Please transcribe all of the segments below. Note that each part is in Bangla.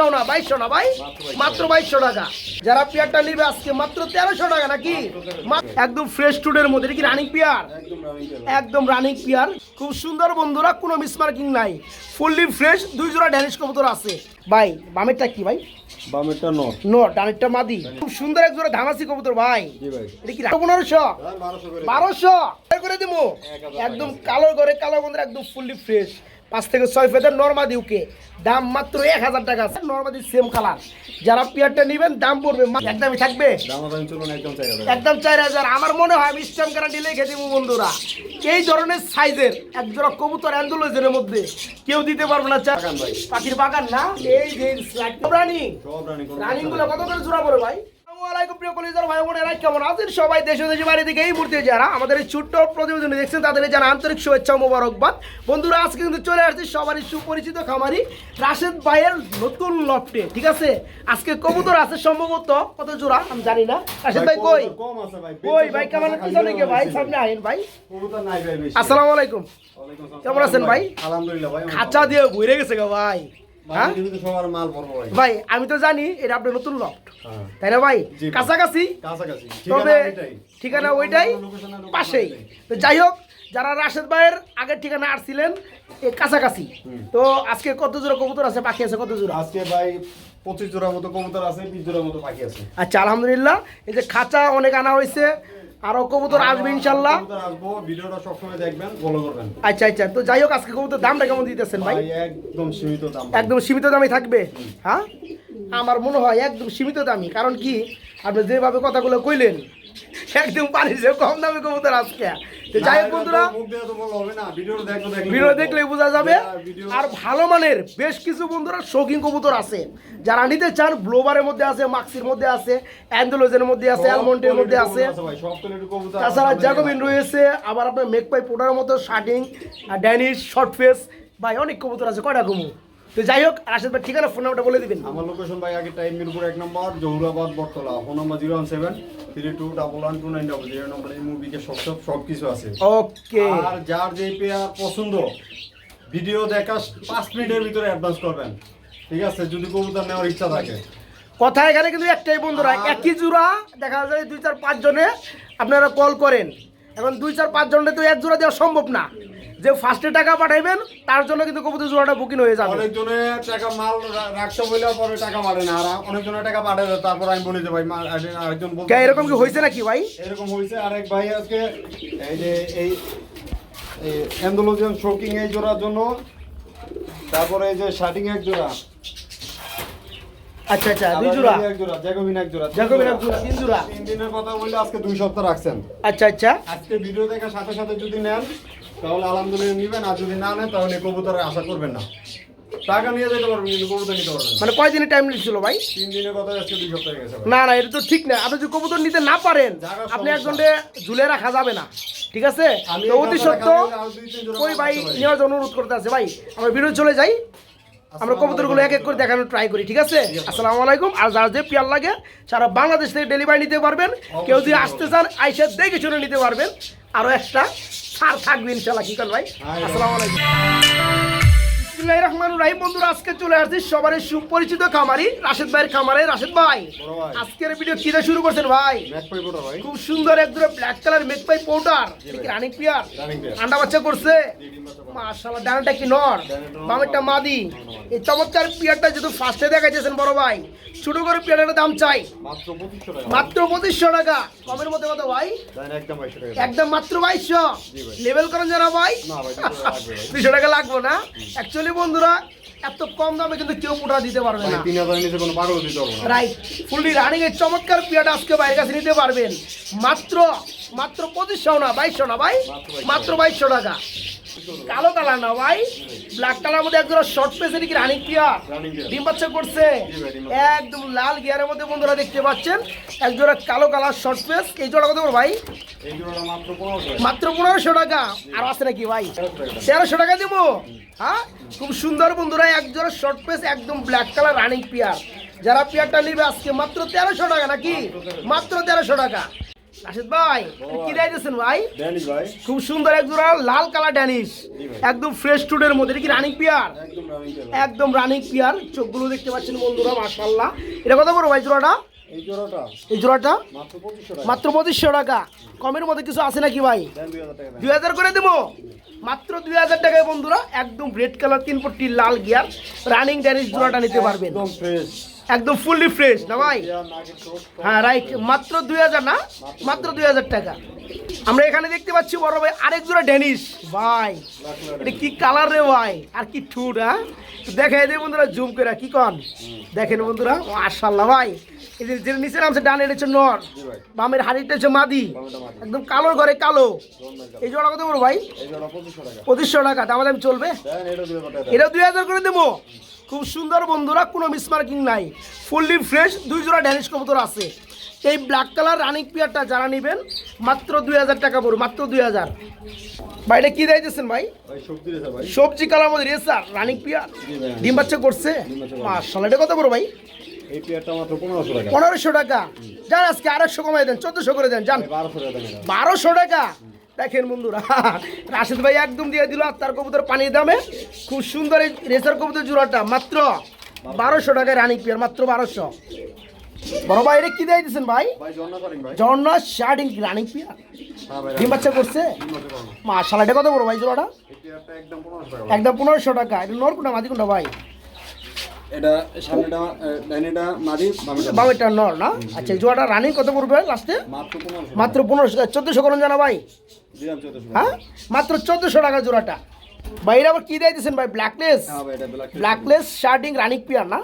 বাইশশো না বাইশশো না ভাই? মাত্র বাইশশো টাকা। যারা পেয়ারটা নিবে আজকে মাত্র তেরোশো টাকা নাকি? একদম ফ্রেশ টুডের মধ্যে কি রানিং পেয়ার একদম রানিং পেয়ার খুব সুন্দর বন্ধুরা কোনো মিসমার্কিং নাই। ফুললি ফ্রেশ দুই জোড়া ড্যানিশ কবুতর আছে। ভাই বামেরটা কি ভাই? বামেরটা নট। নো ডানেরটা মাদি। খুব সুন্দর এক জোড়া ধামাসি কবুতর ভাই। এটা কি পনেরোশো? বারোশো করে। দিব একদম কালো করে কালো বন্ধুরা একদম ফুললি ফ্রেশ পাঁচ থেকে ছয় ফেদের নর্মাদি উকে দাম মাত্র এক হাজার টাকা আছে। নর্মাদি সেম কালার যারা পেয়ারটা নেবেন দাম পড়বে একদমই থাকবে। একদম চার হাজার। আমার মনে হয় আমি স্ট্যাম্প গ্যারান্টি লিখে দিব বন্ধুরা। এই ধরনের সাইজের এক জোড়া কবুতর অ্যান্ডোলজের মধ্যে কেউ দিতে পারবে না চা- পাখির বাগান না? এই যে রানিং। সব রানি রানিংগুলো কত করে জোড়া পড়ে ভাই? আলাইকুম প্রিয় কলিজার ভাই বোনেরা কেমন আছেন সবাই? দেশ ও দেশের থেকে এই মুহূর্তে যারা আমাদের এই ছোট্ট প্রতিবেদন দেখছেন তাদের জানা আন্তরিক শুভেচ্ছা মোবারকবাদ। বন্ধুরা আজকে কিন্তু চলে আসছে সবারই সুপরিচিত খামারি রাশেদ ভাইয়ের নতুন লফটে ঠিক আছে? আজকে কবুতর আছে সম্ভবত কত জোড়া? আমি জানি না। রাশেদ ভাই কই? কই কেমন পিছনে কে ভাই? সামনে আসসালামু আলাইকুম। কেমন আছেন ভাই? আলহামদুলিল্লাহ ভাই খাঁচা দিয়ে ঘুরে গেছে গা ভাই। হ্যাঁ? ভাই। আমি তো জানি এটা আপনার নতুন লফট হ্যাঁ। তাই না ভাই? কাছাকাছি? তবে ঠিকানা ওইটাই পাশেই। তো যাই হোক যারা রাশেদ ভাইয়ের আগের ঠিকানা আসছিলেন কাছাকাছি। তো আজকে কত জোড়া কবুতর আছে পাখি আছে কত জোড়া? আজকে ভাই পঁচিশ জোড়ার মতো কবুতর আছে বিশ জোড়ার মতো পাখি আছে। আচ্ছা আলহামদুলিল্লাহ। এই যে খাঁচা অনেক আনা হয়েছে আরও কবুতর আসবে ইনশাল্লাহ আসব ভিডিওটা সবসময় দেখবেন ফলো করবেন। আচ্ছা আচ্ছা। তো যাই হোক আজকে কবুতর দামটা কেমন দিতেছেন ভাই? ভাই একদম সীমিত দাম। একদম সীমিত দামে থাকবে? হ্যাঁ? আমার মনে হয় একদম সীমিত দামি। কারণ কি? আপনি যেভাবে কথাগুলো কইলেন একদম পানির চেয়ে কম দামে কবুতর আজকে। তো যাই হোক বন্ধুরা ভিডিও দেখলে বোঝা যাবে। আর ভালো মানের বেশ কিছু বন্ধুরা শৌখিন কবুতর আছে। যারা নিতে চান ব্লোবারের মধ্যে আছে মাক্সির মধ্যে আছে অ্যান্ডোলজের মধ্যে আছে অ্যালমন্টের মধ্যে আছে। তাছাড়া জ্যাকোবিন রয়েছে আবার আপনার মেকপাই পোটার মতো শার্টিং ড্যানিশ শর্ট ফেস ভাই অনেক কবুতর আছে। কয়টা কমু? তো যাই হোক রাশেদ ভাই ঠিকানা ফোন নাম্বারটা বলে দিবেন। আমার লোকেশন ভাই আগে টাইম মিরপুর এক নম্বর Zahurabad Bottola. Phone number zero one seven three two double one two nine double zero number এই মুভিকে সব সব সব কিছু আছে। ওকে আর যার যে পেয়ার পছন্দ ভিডিও দেখা পাঁচ মিনিটের ভিতরে অ্যাডভান্স করবেন। ঠিক আছে? যদি কবুতর নেওয়ার ইচ্ছা থাকে। কথা এখানে কিন্তু একটাই বন্ধুরা একই জোড়া দেখা যায় দুই চার পাঁচ জনে আপনারা কল করেন। এখন দুই চার পাঁচ জনে তো এক জোড়া দেওয়া সম্ভব না। যে ফার্স্টে টাকা পাঠাইবেন তার জন্য কিন্তু কবুতর জোড়াটা বুকিং হয়ে যাবে। অনেকজনে টাকা মাল রাখতে বললে পরে টাকা মারে না আর অনেকজনে টাকা পাঠায় তারপর আমি বলি যে ভাই আরেকজন বলতে কে এরকম কি হয়েছে নাকি ভাই? এরকম হয়েছে আরেক ভাই আজকে এই যে এই অ্যান্ডোলজিয়ান শোকিং এই জোড়ার জন্য তারপরে এই যে শার্টিং এক জোড়া। আচ্ছা আচ্ছা দুই জোড়া। এক জোড়া জ্যাকোবিন এক জোড়া জ্যাকোবিন এক জোড়া। জোড়া, তিন জোড়া। তিন দিনের কথা বললে আজকে দুই সপ্তাহ রাখছেন। আচ্ছা আচ্ছা। আজকে ভিডিও দেখার সাথে সাথে যদি নেন তাহলে আলহামদুলিল্লাহ নিবেন আর যদি না নেন তাহলে কবুতরের আশা করবেন না। টাকা নিয়ে যেতে পারবেন কিন্তু কবুতর নিতে পারবেন মানে কয়দিনের টাইম নিচ্ছিল ভাই? তিন দিনের কথা আজকে দুই সপ্তাহ গেছে না না এটা তো ঠিক না। আপনি যদি কবুতর নিতে না পারেন আপনি। একজনকে ঝুলে রাখা যাবে না। ঠিক আছে? তো অতি সত্য ওই ভাই। নেওয়ার জন্য অনুরোধ করতে আছে ভাই। আমরা বিরোধ চলে যাই। আমরা কবুতরগুলো এক এক করে দেখানোর ট্রাই করি ঠিক আছে? আসসালামু আলাইকুম। আর যার যে পেয়ার লাগে সারা বাংলাদেশ থেকে ডেলিভারি নিতে পারবেন। কেউ যদি আসতে চান আইসা দেখে শুনে নিতে পারবেন। আরও এক্সট্রা ছাড় থাকবে ইনশাল্লাহ কি করেন ভাই? আসসালামাইকুম আসসালামু আলাইকুম। বিসমিল্লাহির রহমানির রহিম। বন্ধুরা আজকে চলে আসছি সবারই সুপরিচিত খামারি রাশেদ ভাইয়ের খামারে। রাশেদ ভাই আজকের ভিডিও কি দিয়ে শুরু করছেন ভাই? খুব সুন্দর এক দুটো ব্ল্যাক কালার মেক পাই পাউডার রানিং পিয়ার আন্ডা বাচ্চা করছে। মাশাআল্লাহ ডানাটা কি নর? বামেরটা মাদি। এই চমৎকার পিয়ারটা যেহেতু ফার্স্টে দেখাইতেছেন বড় ভাই ছোট করে পিয়ারটার দাম চাই। মাত্র পঁচিশশো টাকা। কমের মধ্যে কত ভাই? একদম একদম মাত্র বাইশশো। লেভেল করেন যারা ভাই। না ভাই, দুশো টাকা লাগবে ভাই। দুশো টাকা লাগবে না। অ্যাকচুয়ালি বন্ধুরা এত কম দামে কিন্তু কেউ মোটা দিতে পারবে না। তিন হাজার নিচে কোনো পাগল দিতে পারবে রাইট ফুললি রানিং এর চমৎকার পিয়াটা আজকে বাইরের কাছে নিতে পারবেন। মাত্র মাত্র পঁচিশশো না বাইশশো না ভাই? মাত্র বাইশশো টাকা। কালো কালার না ভাই? ব্ল্যাক কালার মধ্যে একজোড়া শর্ট পেসের কি রানিং Running ডিম বাচ্চা করছে। একদম লাল গিয়ারের মধ্যে বন্ধুরা দেখতে পাচ্ছেন। এক জোড়া কালো কালার শর্ট পেস এই জোড়া কত ভাই? মাত্র পনেরোশো টাকা। মাত্র পনেরোশো টাকা। আর আছে নাকি ভাই? তেরোশো টাকা। দেবো? হ্যাঁ? খুব সুন্দর বন্ধুরা এক জোড়া শর্ট পেস একদম ব্ল্যাক কালার রানিং পিয়ার যারা পিয়ারটা নিবে আজকে মাত্র তেরোশো টাকা নাকি? মাত্র তেরোশো টাকা। রাশিদ ভাই কি দিয়েছেন ভাই? ভাই। খুব সুন্দর এক জোড়া লাল কালার ড্যানিশ একদম ফ্রেশ টুডের মধ্যে। এটা কি রানিং পিয়ার একদম রানিং পিয়ার চোখগুলো দেখতে পাচ্ছেন বন্ধুরা মাশাল্লাহ এটা কত বড় ভাই জোড়াটা? এই জোড়াটা। মাত্র পঁচিশশো টাকা। কমের মধ্যে কিছু আছে নাকি ভাই? দুই হাজার দুই হাজার করে দেবো? মাত্র দুই হাজার টাকায় বন্ধুরা একদম রেড কালার তিন পট্টি লাল গিয়ার রানিং ড্যানিশ জোড়াটা নিতে পারবেন। একদম ফুললি ফ্রেশ না ভাই? হ্যাঁ রাইট মাত্র দুই হাজার না? মাত্র দুই হাজার টাকা। আমরা এখানে দেখতে পাচ্ছি বড় ভাই আরেক জোড়া ড্যানিশ ভাই এটা কি কালার রে ভাই? আর কি ঠুট হ্যাঁ? দেখাই দে বন্ধুরা জুম করে কি কন? দেখেন বন্ধুরা মাশাল্লাহ ভাই। এই যে যেটা নিচে নামছে ডান এটা হচ্ছে নর। বামের হাড়িটা হচ্ছে মাদি। একদম কালোর ঘরে কালো। এই জোড়া কত বড় ভাই? পঁচিশশো টাকা। দাম দাম চলবে। এটা দুই হাজার করে দেবো? খুব সুন্দর বন্ধুরা কোনো মিসমার্কিং নাই। ফুললি ফ্রেশ দুই জোড়া ড্যানিশ কবুতর আছে। এই ব্ল্যাক কালার রানিং পিয়ারটা যারা নেবেন মাত্র দুই হাজার টাকা পড়বে মাত্র দুই হাজার। ভাই এটা কি দিয়েছেন ভাই? সবজি কালার মধ্যে রেসার রানিং পিয়ার ডিম বাচ্চা করছে? মার্শাল এটা কত বড় ভাই? পনেরোশো টাকা। যান আজকে আড়াইশো কমাই দেন চোদ্দশো করে দেন যান। বারোশো টাকা। এটা। দেখেন বন্ধুরা রাশিদ ভাই একদম দিয়ে দিল আর তার কবুতর পানির দামে। খুব সুন্দর এই রেসার কবুতর জোড়াটা মাত্র বারোশো টাকায় রানিং পিয়ার মাত্র বারোশো। বড় ভাই এটা কি দিয়ে দিচ্ছেন ভাই? ভাই শার্টিং রানিং পিয়ার। হ্যাঁ ডিম বাচ্চা করছে? মা শালাটা কত বড় ভাই জোড়াটা? একদম পনেরোশো টাকা ভাই। একদম পনেরোশো টাকা এটা নর কোনটা মাদি কোনটা ভাই? এটা সামনেটা ডাইনেটা মাদি বামেটা নর না? আচ্ছা এই জোড়াটা রানিং কত পড়বে লাস্টে মাত্র পনেরোশো চোদ্দোশো করুন জানা ভাই। হ্যাঁ? মাত্র চোদ্দোশো টাকা জোড়াটা। আবার কি দিয়ে দিচ্ছেন ভাই? ব্ল্যাকলেস ব্ল্যাকলেস শার্টিং রানিং পিয়ার না?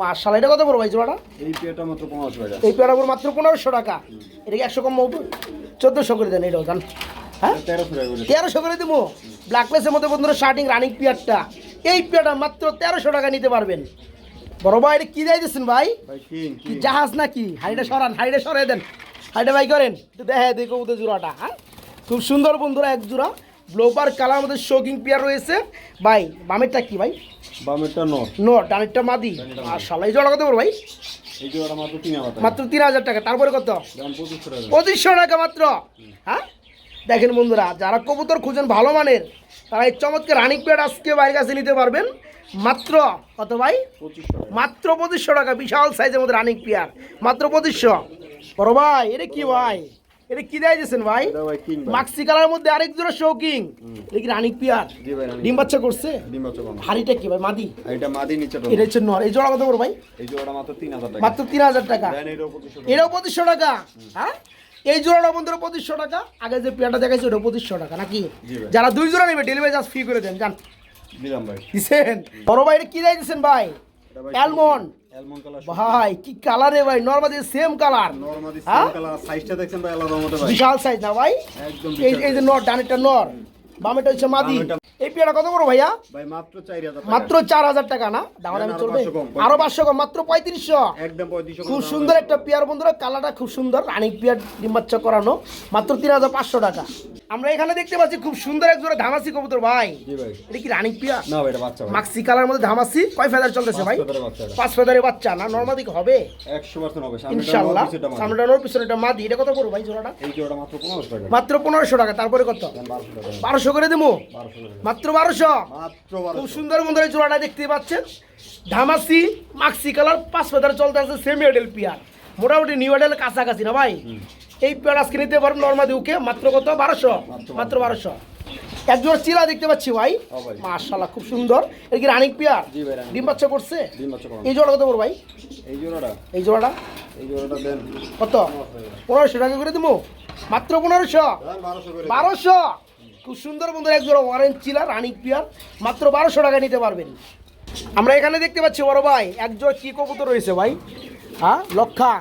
মার্শাল এটা কত ভাই জোড়াটা? এই পেয়ারটা মাত্র পনেরোশো টাকা। এই পেয়ার মাত্র পনেরোশো টাকা। এটা একশো কম চোদ্দোশো করে দেন এটাও জান হ্যাঁ? তেরোশো করে তেরোশো করে দেবো। ব্ল্যাকলেসের মধ্যে বন্ধুরা শার্টিং রানিং পিয়ারটা এই পিয়ারটা মাত্র তেরোশো টাকা নিতে পারবেন। বড় ভাই এটা কি দিয়ে দিচ্ছেন ভাই? কি জাহাজ নাকি? হাইডে সরান হাইডে সরাই দেন। হাইডে ভাই করেন দেখে দেখো ওদের জোড়াটা হ্যাঁ? খুব সুন্দর বন্ধুরা এক জোড়া। ব্লোবার কালার মধ্যে শোকিং পেয়ার রয়েছে। ভাই বামেরটা কি ভাই? বামেরটা নট। নো ডানেরটা মাদি। আর সালাই জোড়া কত বড় ভাই? মাত্র তিন হাজার টাকা। তারপরে কত? পঁচিশশো টাকা মাত্র হ্যাঁ? দেখেন বন্ধুরা যারা কবুতর খুঁজেন ভালো মানের তারা এই চমৎকার রানিক পেড আজকে বাইরের কাছে নিতে পারবেন। মাত্র কত ভাই? মাত্র পঁচিশশো টাকা বিশাল সাইজের মধ্যে রানিং পেয়ার। মাত্র পঁচিশশো। বড় ভাই এটা কি ভাই? এটা কি দেয় দিয়েছেন ভাই? মাক্সি কালার মধ্যে আরেক জোড়া শৌকিং কি রানিক পিয়ার? ডিম বাচ্চা করছে? হাড়িটা কি ভাই মাদি? এটা মাদি নিচে এটা হচ্ছে নর। এই জোড়া কত বড় ভাই? এই জোড়াটা মাত্র তিন হাজার টাকা। মাত্র তিন হাজার টাকা। এটাও পঁচিশশো টাকা। এটাও পঁচিশশো টাকা? হ্যাঁ? এই জোড়াটা বন্ধুরা পঁচিশশো টাকা। আগে যে পেয়ারটা দেখাইছে ওটা পঁচিশশো টাকা নাকি? যারা দুই জোড়া নেবে ডেলিভারি চার্জ ফ্রি করে দেন জান। দিলাম ভাই। দিছেন? বড় ভাই এটা কি দিচ্ছেন ভাই? অ্যালমন্ড ভাই কি কালারে ভাই? নর্মালি সেম কালার নরমালি হ্যাঁ? সেম কালার সাইজটা দেখছেন ভাই আলাদা মতো ভাই। বিশাল সাইজ না ভাই? একদম এই যে নর ডানেরটা নর। বামেটা হচ্ছে মাদি। এই পেয়ারটা কত বড় ভাইয়া? মাত্র চার হাজার টাকা। না? দাম দামি চলবে? আরও পাঁচশো কম মাত্র পঁয়ত্রিশশো। একদম খুব সুন্দর একটা পেয়ার বন্ধুরা কালারটা খুব সুন্দর রানিক পেয়ার ডিম বাচ্চা করানো মাত্র তিন হাজার পাঁচশো টাকা। আমরা এখানে দেখতে পাচ্ছি খুব সুন্দর এক জোড়া ধামাসি কবুতর ভাই। ভাই। এটা কি রানিক পেয়ার না ভাই এটা বাচ্চা মাক্সি কালার মধ্যে ধামাসি কয় ফেদার চলতেছে ভাই? পাঁচ ফেদারের বাচ্চা না? হবে? একশো পার্সেন্ট হবে। সামনেটা ইনশাল্লাহ। নর, মাদি। সামনেটা নোর পিছনেটা মাদি। এটা কত করব ভাই জোড়াটা? এই জোড়াটা মাত্র পনেরোশো টাকা। মাত্র পনেরোশো টাকা তারপরে কত? বারোশো করে দেবো। মাত্র বারোশো। মাত্র খুব সুন্দর বন্ধুরা এই জোড়াটা দেখতে পাচ্ছেন। ধামাসি মাক্সি কালার পাঁচ ফেদার চলতে আছে সেমি এডেল পিয়ার। মোটামুটি নিউ এডেল কাছাকাছি না ভাই? এই পেয়ার আজকে নিতে পারেন নর্মাদি ওকে মাত্র কত? বারোশো। মাত্র বারোশো। একজোড়া চিলা দেখতে পাচ্ছি ভাই। মাশাল্লাহ খুব সুন্দর। এটা কি রানিক পিয়ার। ডিম বাচ্চা করছে। এই জোড়া কত বড় ভাই? এই জোড়াটা? এই জোড়াটা? এই জোড়াটা দেন। কত? পনেরোশো টাকা করে দেবো। মাত্র পনেরোশো। বারোশো। খুব সুন্দর বন্ধুরা এক জোড়া অরেঞ্জ চিলা রানিক পিয়ার মাত্র বারোশো টাকা নিতে পারবেন। আমরা এখানে দেখতে পাচ্ছি বড় ভাই এক জোড়া কি কবুতর রয়েছে ভাই। হ্যাঁ লক্ষা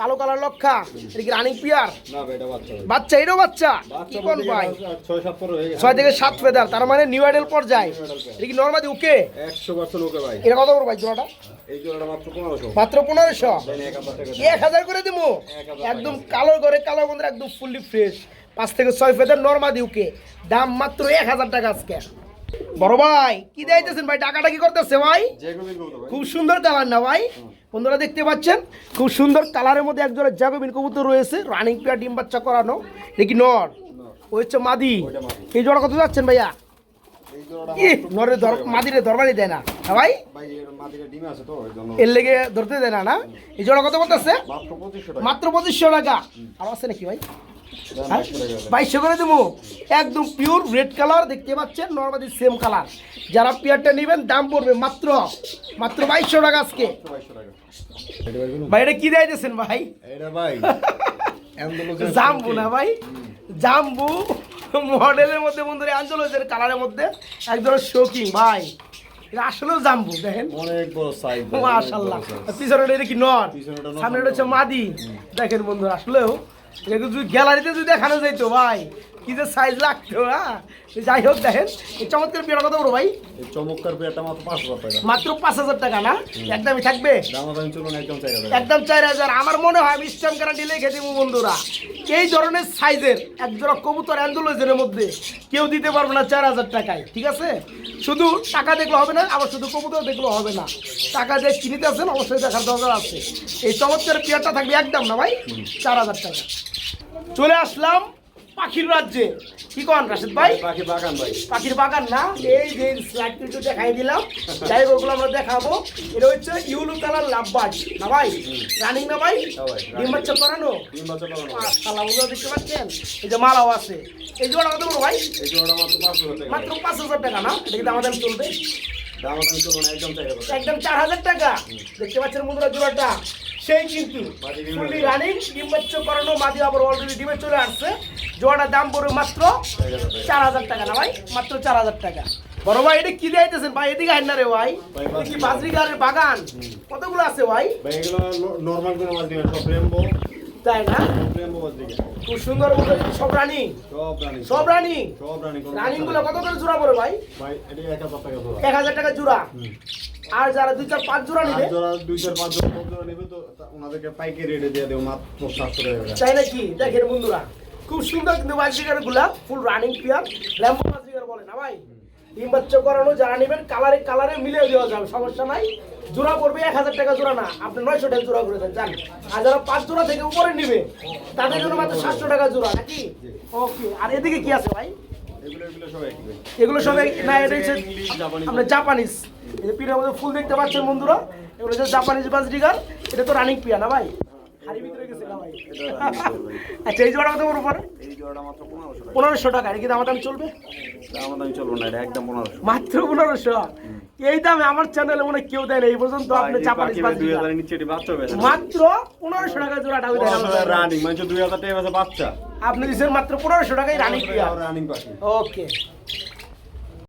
কালো কালার লক্ষা এটা কি রানিক পিয়ার? না ভাই এটা বাচ্চা বাচ্চা এটাও বাচ্চা? কি কোন ভাই? ছয় হয়ে থেকে সাত ফেদার তার মানে নিউ আইডেল পর্যায়ে। এটা কি নর্মাদি ওকে এটা কত বড় ভাই জোড়াটা? এই জোড়াটা মাত্র পনেরোশো। এক হাজার করে দিব একদম কালো করে কালো বন্ধুরা একদম ফুললি ফ্রেশ পাঁচ থেকে ছয় ফেদার নর্মাদি ওকে দাম মাত্র এক হাজার টাকা আজকে। বড় ভাই কি দিতেছেন ভাই? টাকাটা কি করতেছে ভাই? খুব সুন্দর কালার না ভাই? বন্ধুরা দেখতে পাচ্ছেন খুব সুন্দর কালারের মধ্যে একজোড়া জাগবিন কবুতর রয়েছে রানিং পেয়ার ডিম বাচ্চা করানো। দেখি নর। ওই হচ্ছে মাদি। এই জোড়া কত যাচ্ছেন ভাইয়া? ধর মাদিরে ধরবারই দেয় না। হ্যাঁ ভাই? এর লেগে ধরতে দেয় না না? এই জোড়া কত করতেছে মাত্র পঁচিশশো টাকা। আর আছে নাকি ভাই? বাইশশো দেন। বাইশশো করে দেবো। একদম পিওর রেড কালার দেখতে পাচ্ছেন নর্মালি সেম কালার যারা পেয়ারটা নেবেন দাম পড়বে মাত্র মাত্র বাইশশো টাকা আজকে। ভাই এটা কি দিয়েছেন ভাই? ভাই জাম্বু না ভাই? জাম্বু মডেলের মধ্যে বন্ধুরা আঞ্চলের কালারের মধ্যে একদম শোকিং ভাই। আসলেও জাম্বু দেখেন। অনেক বড় সাইজ এটা কি নর? নর, হচ্ছে মাদি। দেখেন বন্ধু আসলেও গ্যালারিতে যদি দেখানো যাইতো ভাই। কি যে সাইজ লাগতো হ্যাঁ? যাই হোক দেখেন এই চমৎকার পেয়ারা কত বড় ভাই? চমৎকার পেয়ারটা মাত্র পাঁচশো টাকা। মাত্র পাঁচ হাজার টাকা না? একদমই থাকবে? একদম একদম চার হাজার। আমার মনে হয় আমি স্ট্যাম্প গ্যারান্টি লিখে দেবো বন্ধুরা। এই ধরনের সাইজের এক জোড়া কবুতর অ্যান্ডোলজের মধ্যে কেউ দিতে পারবে না চার হাজার টাকায় ঠিক আছে? শুধু টাকা দেখলে হবে না আবার শুধু কবুতর দেখলে হবে না। টাকা দিয়ে কিনিতে আছেন অবশ্যই দেখার দরকার আছে। এই চমৎকার পেয়ারটা থাকবে একদম না ভাই? চার হাজার টাকা। চলে আসলাম পাখির রাজ্যে। কি কন রাশেদ ভাই? পাখি বাগান ভাই। পাখির বাগান না? এই যে স্লাইড একটু দেখাই দিলাম। যাই ওগুলো আমরা দেখাবো। এটা হচ্ছে ইউলু কালার লাভবাজ। না ভাই? রানিং না ভাই? ডিম বাচ্চা করানো? ডিম বাচ্চা করানো ভাই। মাশাআল্লাহ দেখতে পাচ্ছেন? এই যে মালাও আছে। এই জোড়া কত বড় ভাই? এই জোড়াটা মাত্র পাঁচশো টাকা। মাত্র পাঁচ হাজার টাকা না? এটা কিন্তু আমাদের চলবে? দামাদামি চলুন একদম চাই একদম চার হাজার টাকা। দেখতে পাচ্ছেন বন্ধুরা জোড়াটা। সেই কিন্তু ফুললি রানিং ডিম করানো মাদি আবার অলরেডি ডিমে চলে আসছে। জোয়াটার দাম পড়বে মাত্র চার হাজার টাকা না ভাই? মাত্র চার হাজার টাকা। বড় ভাই এটা কি দিয়েছেন ভাই এদিকে আইন না রে ভাই। কি বাজরি বাজরি বাগান? কতগুলো আছে ভাই? ভাই নর্মাল কোনো মাছ দিবেন সব রেমবো তাই না? খুব সুন্দর সব রানিং? সব রানি সব রানিং? গুলো কত করে জোড়া পড়ে ভাই? এক হাজার টাকা জোড়া। আর যারা দুই চার পাঁচ জোড়া নিবে? দুই চার পাঁচ জোড়া নেবে তো ওনাদেরকে পাইকারি রেটে দিয়ে দেবো মাত্র সাতশো টাকা তাই নাকি? দেখেন বন্ধুরা খুব সুন্দর কিন্তু বাজিকারগুলা ফুল রানিং পিয়ার ল্যাম্বো বাজিকার বলে না ভাই? ডিম করানো, যারা নেবেন কালারে কালারে মিলে দেওয়া যাবে, সমস্যা নাই জোড়া পড়বে এক হাজার টাকা জোড়া না, আপনি নয়শো টাকা জোড়া করে দেন জান আর যারা পাঁচ জোড়া থেকে উপরে নিবে, তাদের জন্য মাত্র সাতশো টাকা জোড়া, নাকি ওকে আর এদিকে কি আছে ভাই এগুলো এগুলো সব একই ভাই। এগুলো সব এক- না, এটা হচ্ছে। আমরা জাপানিজ এই মধ্যে ফুল দেখতে পাচ্ছেন বন্ধুরা, এগুলো হচ্ছে জাপানিজ বাজরিগার, এটা তো রানিং পিয়া না ভাই আচ্ছা এই জোড়া কত বড় পড়ে এই জোড়াটা মাত্র পনেরোশো টাকা। এটা কি দাম দাম চলবে? দামাদামি না একদম পনেরোশো। মাত্র পনেরোশো? এই দামে আমার চ্যানেলে মনে কেউ দেয় না এই পর্যন্ত আপনি হবে মাত্র পনেরোশো টাকা জোড়াটা। রানিং মানে দুই হাজার টাকা বাচ্চা। আপনি দিচ্ছেন মাত্র পনেরোশো টাকায় রানিং রানিং ওকে